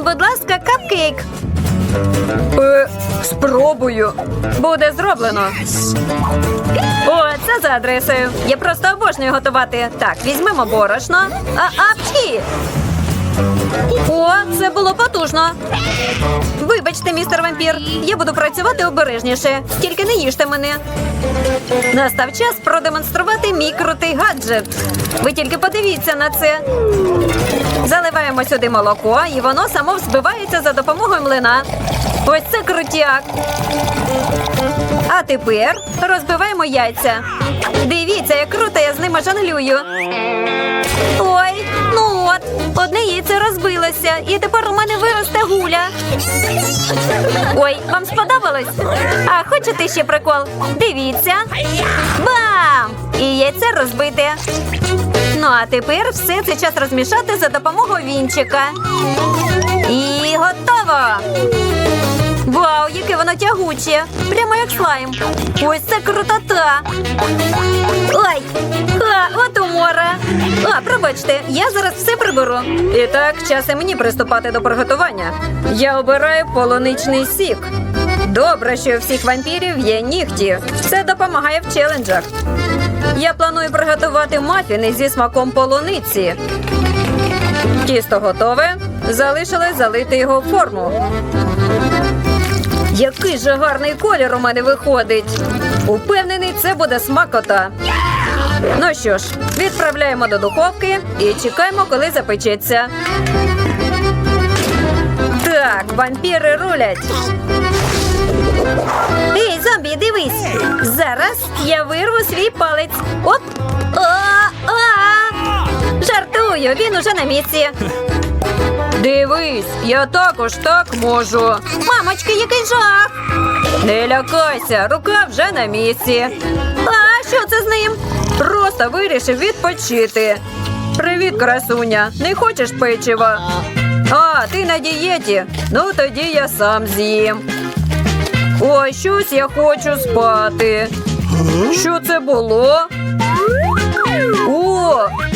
мені, будь ласка, капкейк. Е, спробую. Буде зроблено. О, це за адресою. Я просто обожнюю готувати. Так, візьмемо борошно. А, апчі! О, це було потужно. Вибачте, містер вампір. Я буду працювати обережніше. Тільки не їжте мене. Настав час продемонструвати мій крутий гаджет. Ви тільки подивіться на це. Заливаємо сюди молоко, і воно само взбивається за допомогою млина. Ось це крутяк. А тепер розбиваємо яйця. Дивіться, як круто я з ними жонглюю. Ой, ну от, одне яйце розбилося, і тепер у мене виросте гуля. Ой, вам сподобалось? А хочете ще прикол? Дивіться. Бам! І яйце розбите. Ну а тепер все це час розмішати за допомогою вінчика. І готово! Вау, яке воно тягуче! Прямо як слайм. Ось це крутота. Ой, а, от умора. А, пробачте, я зараз все приберу. І так, час і мені приступати до приготування. Я обираю полуничний сік. Добре, що у всіх вампірів є нігті. Це допомагає в челенджах. Я планую приготувати мафіни зі смаком полуниці. Тісто готове. Залишилось залити його в форму. Який же гарний колір у мене виходить. Упевнений, це буде смакота. Ну що ж, відправляємо до духовки і чекаємо, коли запечеться. Так, вампіри рулять. Ей, зомбі, дивись. Зараз я вирву свій палець. Оп! А, а! Жартую, він уже на місці. Дивись, я також так можу. Мамочки, який жах! Не лякайся, рука вже на місці. А що це з ним? Просто вирішив відпочити. Привіт, красуня. Не хочеш печива? А, ти на дієті? Ну тоді я сам з'їм. Ой, щось я хочу спати. Що це було? О,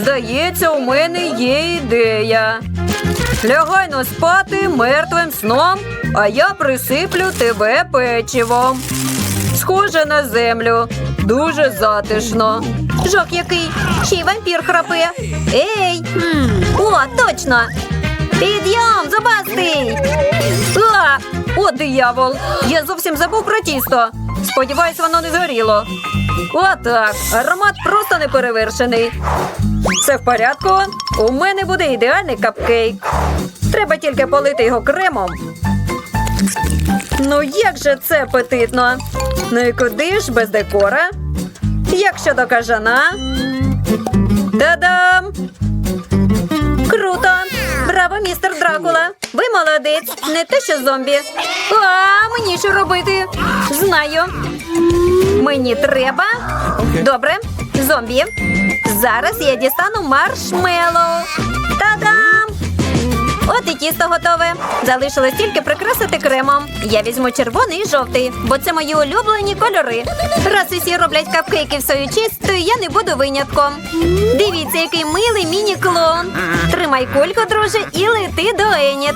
здається, у мене є ідея. Лягай но спати мертвим сном, а я присиплю тебе печивом. Схоже на землю. Дуже затишно. Жах який. Ще й вампір храпе. Ей! О, точно! Підйом, зубастий! О, диявол! Я зовсім забув про тісто. Сподіваюсь, воно не згоріло. Отак. Аромат просто неперевершений. Все в порядку. У мене буде ідеальний капкейк. Треба тільки полити його кремом. Ну як же це апетитно? Ну і куди ж без декора? Як щодо кажана? Та-дам! Круто! Браво, містер Дракула! Молодець, не те, що зомбі. А мені що робити? Знаю. Мені треба. Добре, зомбі. Зараз я дістану маршмеллоу. Та-дам! От і тісто готове. Залишилось тільки прикрасити кремом. Я візьму червоний і жовтий, бо це мої улюблені кольори. Раз усі роблять капкейки в свою честь, то я не буду винятком. Дивіться, який милий міні-клон. Тримай кульку, друже, і лети до Еніт.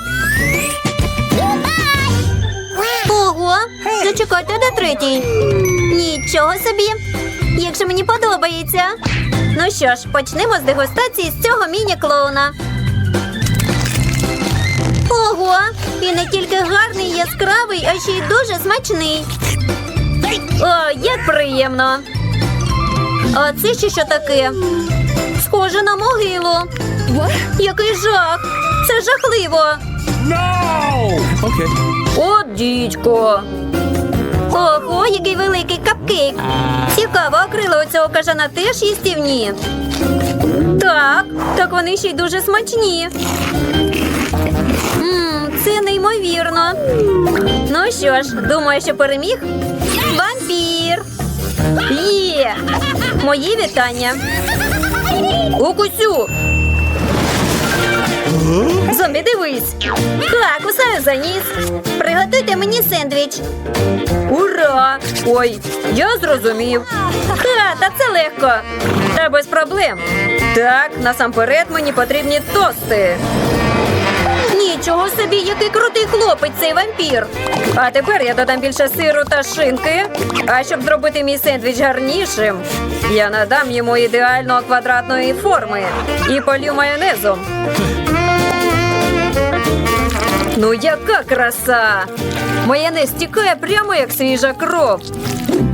Ого, зачекайте до третій. Нічого собі. Як же мені подобається. Ну що ж, почнемо з дегустації з цього міні-клоуна. Ого, він не тільки гарний, яскравий, а ще й дуже смачний. О, як приємно. А це ще що таке? Схоже на могилу. Який жах! Це жахливо. No! Okay. От дідько. Ого, який великий капкейк. Цікаво, а крила у цього кажана теж їстівні. Так, так вони ще й дуже смачні. Неймовірно. Ну що ж, думаю, що переміг вампір. Є! Мої вітання. Укусю. Зомбі, дивись. Так, кусаю за ніс. Приготуйте мені сендвіч. Ура! Ой, я зрозумів. Ха, та це легко. Та без проблем. Так, насамперед мені потрібні тости. Нічого собі, який крутий хлопець цей вампір. А тепер я додам більше сиру та шинки. А щоб зробити мій сендвіч гарнішим, я надам йому ідеально квадратної форми і полю майонезом. Ну, яка краса! Майонез стікає прямо як свіжа кров.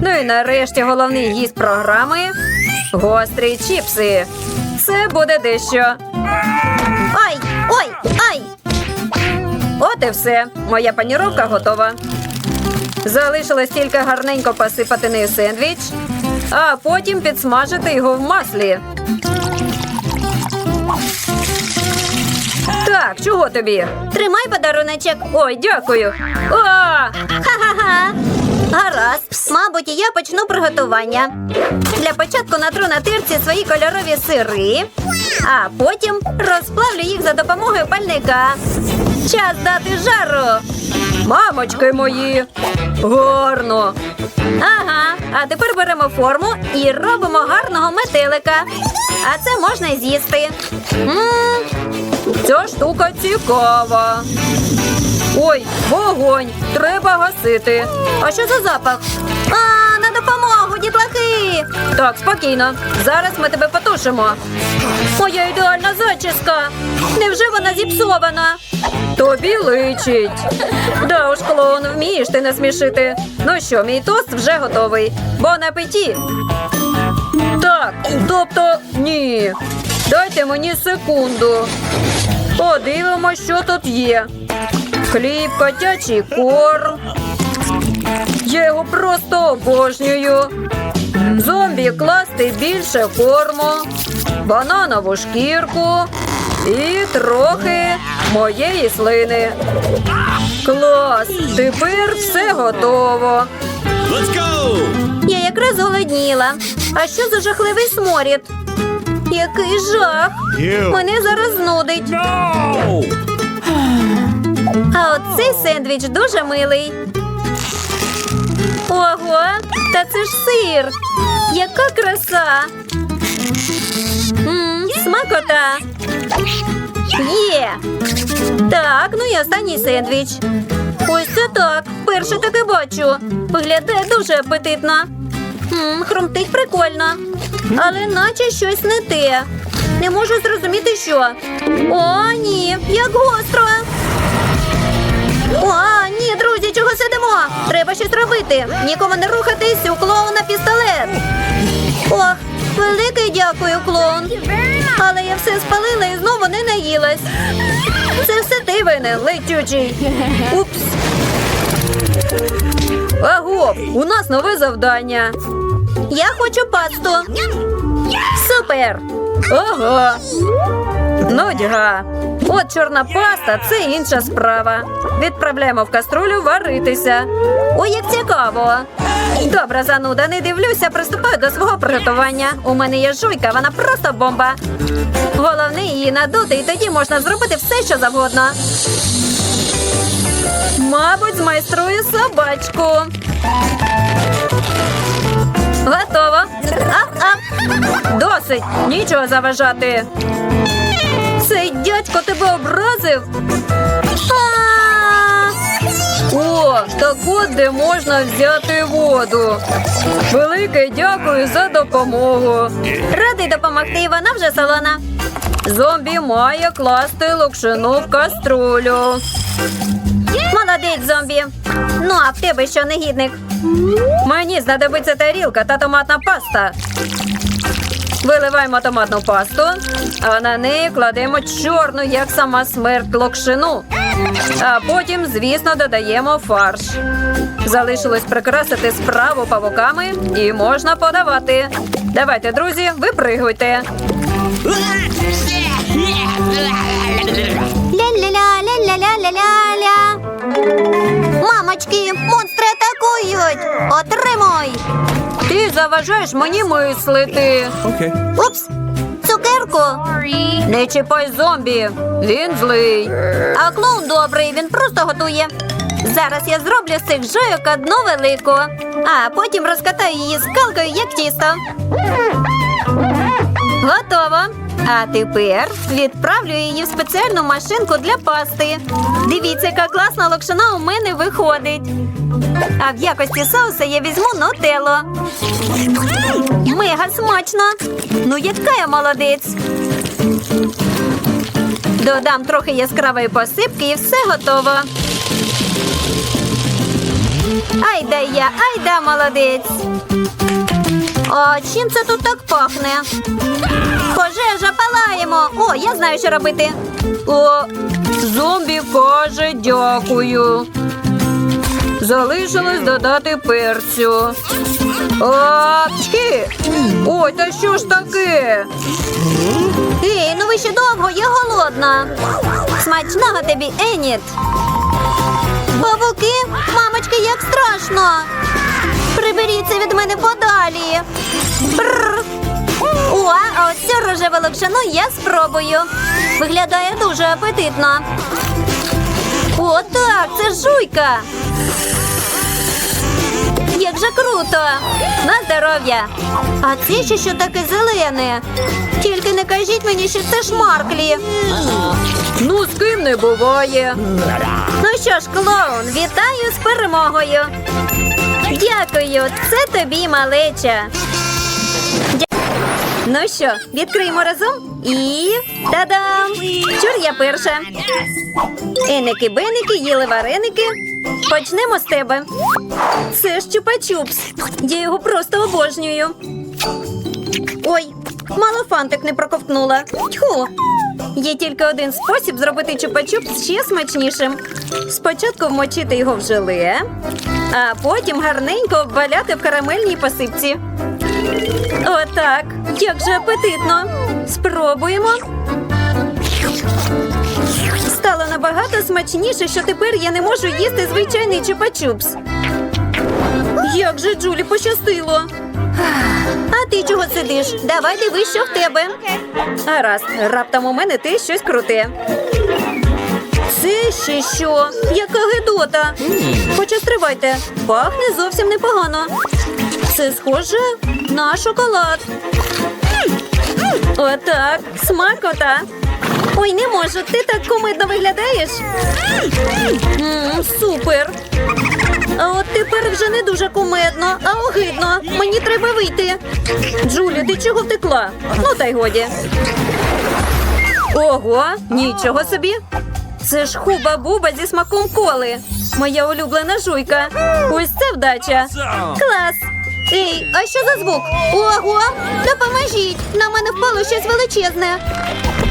Ну і нарешті головний гість програми гострі чіпси. Це буде дещо. Ой, ай! От і все. Моя паніровка готова. Залишилось тільки гарненько посипати нею сендвіч, а потім підсмажити його в маслі. Так, чого тобі? Тримай подаруночок. Ой, дякую. Ха-ха-ха. Гаразд. Мабуть, я почну приготування. Для початку натру на тирці свої кольорові сири, а потім розплавлю їх за допомогою пальника. Час дати жару. Мамочки мої. Гарно. Ага, а тепер беремо форму і робимо гарного метелика. А це можна з'їсти. Ця штука цікава. Ой, вогонь! Треба гасити. А що за запах? А, на допомогу, дітлахи! Так, спокійно. Зараз ми тебе потушимо. Моя ідеальна зачіска. Невже вона зіпсована? Тобі личить. Да уж, клоун, вмієш ти не смішити. Ну що, мій тост вже готовий. Бон апеті. Так, тобто ні. Дайте мені секунду. Подивимось, що тут є. Хліб, котячий корм. Я його просто обожнюю. Зомбі класти більше корму, бананову шкірку і трохи моєї слини. Клас! Тепер все готово. Let's go! Я якраз голодніла. А що за жахливий сморід? Який жах! Ew. Мене зараз нудить. No! А от цей сендвіч дуже милий. Ого, та це ж сир. Яка краса. Мм, смакота. Є. Так, ну і останній сендвіч. Ось це так. Перше таке бачу. Виглядає дуже апетитно. Мм, хрумтить прикольно. Але наче щось не те. Не можу зрозуміти, що. О, ні, як гостро. О, ні, чого сидимо? Треба щось робити. Нікому не рухатись, у клоуна пістолет. Ох, велике дякую, клоун. Але я все спалила і знову не наїлась. Це все ти винен, летючий. Упс. Аго, у нас нове завдання. Я хочу пасту. Супер! Ага. Нудьга. От чорна паста це інша справа. Відправляємо в каструлю варитися. Ой, як цікаво. Добра зануда, не дивлюся, приступаю до свого приготування. У мене є жуйка, вона просто бомба. Головне її надути, і тоді можна зробити все, що завгодно. Мабуть, змайструю собачку. Готово. Ап-ап. Досить, нічого заважати. Дядько тебе образив. О, так от де можна взяти воду. Велике дякую за допомогу. Радий допомогти, вона вже солона. Зомбі має класти локшину в каструлю. Молодець, зомбі. Ну, а в тебе що, негідник? Мені знадобиться тарілка та томатна паста. Виливаємо томатну пасту, а на неї кладемо чорну, як сама смерть локшину. А потім, звісно, додаємо фарш. Залишилось прикрасити справу павуками і можна подавати. Давайте, друзі, випригуйте. Ля-ля-ля, ля-ля-ля-ля-ля-ля. Мамочки, монстри атакують! Отримуй! Ти заважаєш мені мислити. Okay. Упс! Цукерку! Не чіпай зомбі. Він злий. А клоун добрий, він просто готує. Зараз я зроблю з цих жойок одну велику, а потім розкатаю її скалкою, як тісто. Готово. А тепер відправлю її в спеціальну машинку для пасти. Дивіться, яка класна локшина у мене виходить. А в якості соуса я візьму нутелло. Мега смачно. Ну, яка я молодець. Додам трохи яскравої посипки і все готово. Айда я, айда молодець. А чим це тут так пахне? Пожежа палаємо. О, я знаю, що робити. О, зомбі каже дякую. Залишилось додати перцю. Апчхі! Ой, та що ж таке? Ей, ну ви ще довго, я голодна. Смачного тобі, Еніт. Бабуки, мамочки, як страшно. Приберіться від мене подалі. Бррр. О, а ось цю рожеву локшину я спробую. Виглядає дуже апетитно. О, так, це жуйка. Як же круто! На здоров'я! А це ще що таке зелене? Тільки не кажіть мені, що це шмарклі. Ну, з ким не буває. Ну що ж, клоун, вітаю з перемогою. Дякую, це тобі малеча. Дя- Ну що, відкриємо разом і та-дам! Чур я перша. Еники-беники їли вареники. Почнемо з тебе. Це ж чупа-чупс. Я його просто обожнюю. Ой, мало фантик не проковтнула. Тьху. Є тільки один спосіб зробити чупа-чупс ще смачнішим. Спочатку вмочити його в желе, а потім гарненько обваляти в карамельній посипці. Отак. Як же апетитно. Спробуємо. Стало набагато смачніше, що тепер я не можу їсти звичайний чупа-чупс. Як же Джулі пощастило. Чого сидиш? Давай дивись, що в тебе. Гаразд, раптом у мене те щось круте. Це ще що? Яка гидота. Хоча стривайте, пахне зовсім непогано. Це схоже на шоколад. Отак, смакота. Ой, не можу, ти так комидно виглядаєш. Супер. Тепер вже не дуже кумедно, а огидно. Мені треба вийти. Джулі, ти чого втекла? Ну та й годі. Ого, нічого собі. Це ж хуба-буба зі смаком коли. Моя улюблена жуйка. Ось це вдача. Клас. Ей, а що за звук? Ого, допоможіть! На мене впало щось величезне.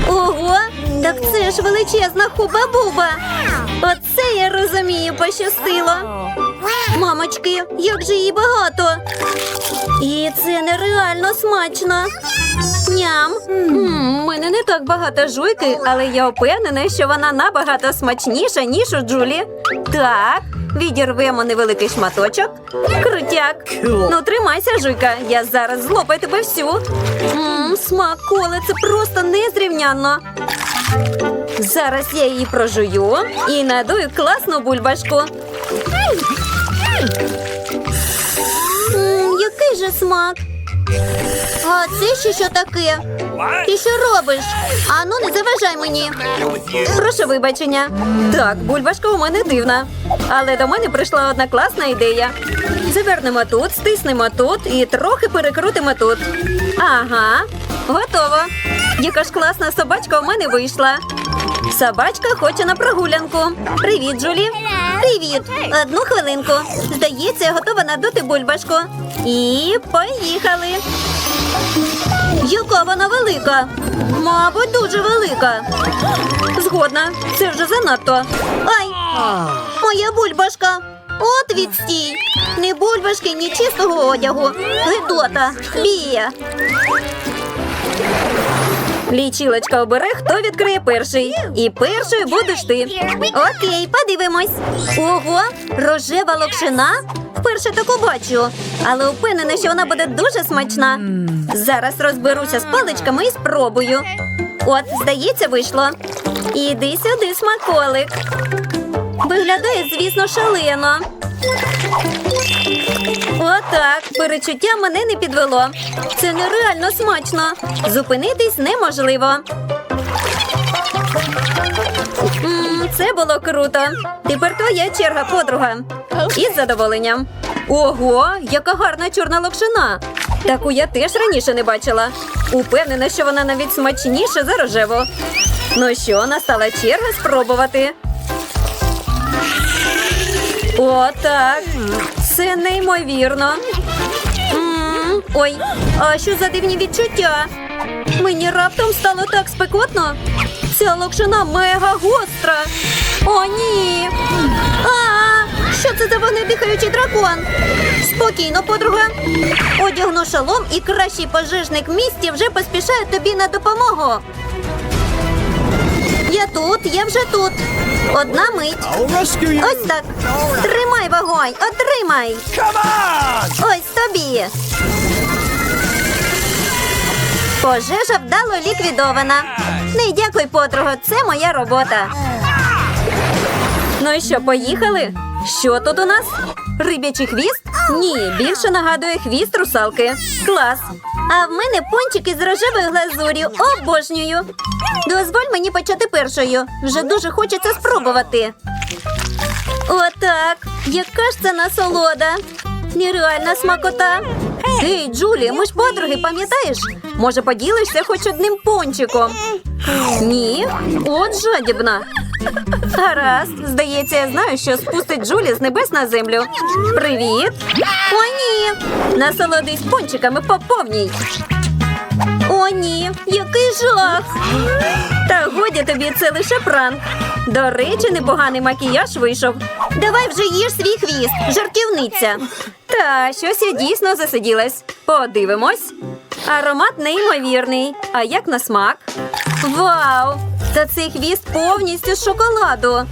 Ого, так це ж величезна хуба-буба. Оце я розумію, пощастило. Мамочки, як же її багато. І це нереально смачно. Ням. У мене не так багато жуйки, але я впевнена, що вона набагато смачніша, ніж у Джулі. Так, відірвемо невеликий шматочок. Крутяк. Ну, тримайся, жуйка. Я зараз злопаю тебе всю. Мм, смак коли, це просто незрівнянно. Зараз я її прожую і надую класну бульбашку. М, який же смак? А це ще що таке? Ти що робиш? Ану, не заважай мені. Прошу вибачення. Так, бульбашка у мене дивна. Але до мене прийшла одна класна ідея. Завернемо тут, стиснемо тут і трохи перекрутимо тут. Ага, готово. Яка ж класна собачка у мене вийшла. Собачка хоче на прогулянку. Привіт, Джулі. Привіт. Одну хвилинку. Здається, я готова надути бульбашку. І поїхали. Яка вона велика? Мабуть, дуже велика. Згодна, це вже занадто. Ай! Моя бульбашка. От відстій. Ні бульбашки, ні чистого одягу. Гидота. Бія. Лічилочка обере, хто відкриє перший. І першою будеш ти. Окей, подивимось. Ого, рожева локшина. Вперше таку бачу, але впевнена, що вона буде дуже смачна. Зараз розберуся з паличками і спробую. От, здається, вийшло. Іди сюди, смаколик. Виглядає, звісно, шалено. Отак, перечуття мене не підвело. Це нереально смачно. Зупинитись неможливо. М, це було круто. Тепер твоя черга, подруга. Із задоволенням. Ого, яка гарна чорна локшина. Таку я теж раніше не бачила. Упевнена, що вона навіть смачніша за рожеву. Ну що, настала черга спробувати. О, так. Це неймовірно. Ой, а що за дивні відчуття? Мені раптом стало так спекотно. Ця локшина мега гостра. О, ні. А, що це за вогнедихаючий дракон? Спокійно, подруга. Одягну шалом і кращий пожежник в місті вже поспішає тобі на допомогу. Я тут, я вже тут. Одна мить. Ось так. Тримай вогонь, отримай. Ось тобі. Пожежа вдало ліквідована. Не дякуй, подруго, це моя робота. Ну і що, поїхали? Що тут у нас? Рибячий хвіст? Ні, більше нагадує хвіст русалки. Клас. А в мене пончики з рожевою глазур'ю. Обожнюю. Дозволь мені почати першою. Вже дуже хочеться спробувати. Отак. Яка ж це насолода? Нереальна смакота. Ей, Джулі, ми ж подруги, пам'ятаєш? Може, поділишся хоч одним пончиком? Ні, от жадібна. Гаразд, здається, я знаю, що спустить Джулі з небес на землю. Привіт! О, ні! Насолодись пончиками по повній. О, ні, який жах! Та годі тобі це лише пранк. До речі, непоганий макіяж вийшов. Давай вже їж свій хвіст, жартівниця. Та щось я дійсно засиділась. Подивимось. Аромат неймовірний. А як на смак? Вау! Та цей хвіст повністю з шоколаду.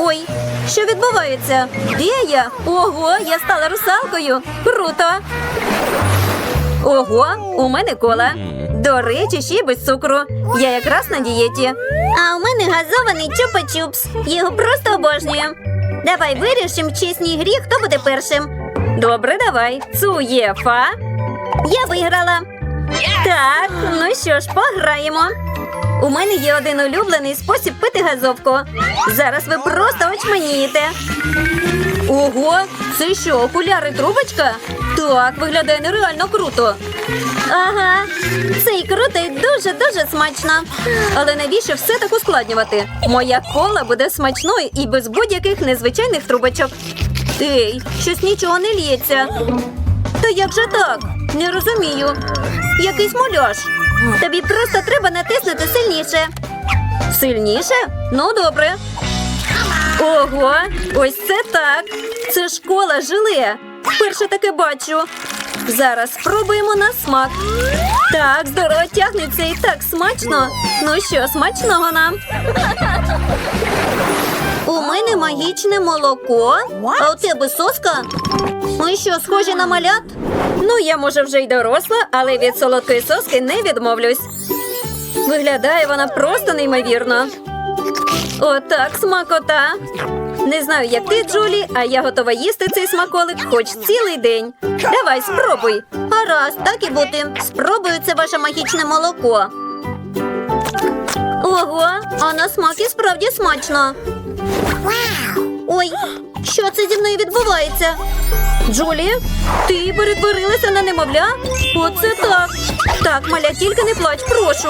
Ой, що відбувається? Де я? Ого, я стала русалкою. Круто! Ого, у мене кола. До речі, ще й без цукру. Я якраз на дієті. А у мене газований чупа-чупс. Його просто обожнюю. Давай вирішимо в чесній грі, хто буде першим. Добре, давай. Цуєфа. Я виграла. Так, ну що ж, пограємо. У мене є один улюблений спосіб пити газовку. Зараз ви просто очманієте. Ого, це що, окуляри трубочка? Так, виглядає нереально круто. Ага, це і круто, і дуже-дуже смачно. Але навіщо все так ускладнювати? Моя кола буде смачною і без будь-яких незвичайних трубочок. Ей, щось нічого не лється. Та як же так? Не розумію. Якийсь муляж. Тобі просто треба натиснути сильніше. Сильніше? Ну, добре. Ого, ось це так. Це школа желе. Вперше таке бачу. Зараз спробуємо на смак. Так, здорово тягнеться і так смачно. Ну що, смачного нам. У мене магічне молоко. А у тебе соска? Ми що, схожі на малят? Ну, я може вже й доросла, але від солодкої соски не відмовлюсь. Виглядає вона просто неймовірно. Отак, смакота. Не знаю, як ти, Джулі, а я готова їсти цей смаколик хоч цілий день. Давай, спробуй. Гаразд, так і бути. Спробую це ваше магічне молоко. Ого, а на смак і справді смачно. Ой, що це зі мною відбувається? Джулі, ти перетворилася на немовля? Оце так. Так, маля, тільки не плач, прошу.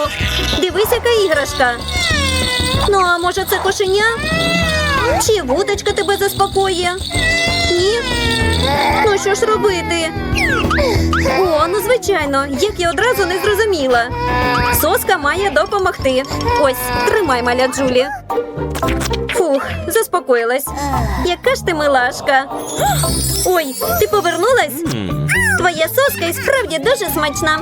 Дивись, яка іграшка. Ну, а може, це кошеня? Чи вудочка тебе заспокоює? Ні? Ну що ж робити? О, ну звичайно, як я одразу не зрозуміла. Соска має допомогти. Ось, тримай, маля Джулі. Фух, заспокоїлась. Яка ж ти милашка. Ой, ти повернулась? Твоя соска і справді дуже смачна.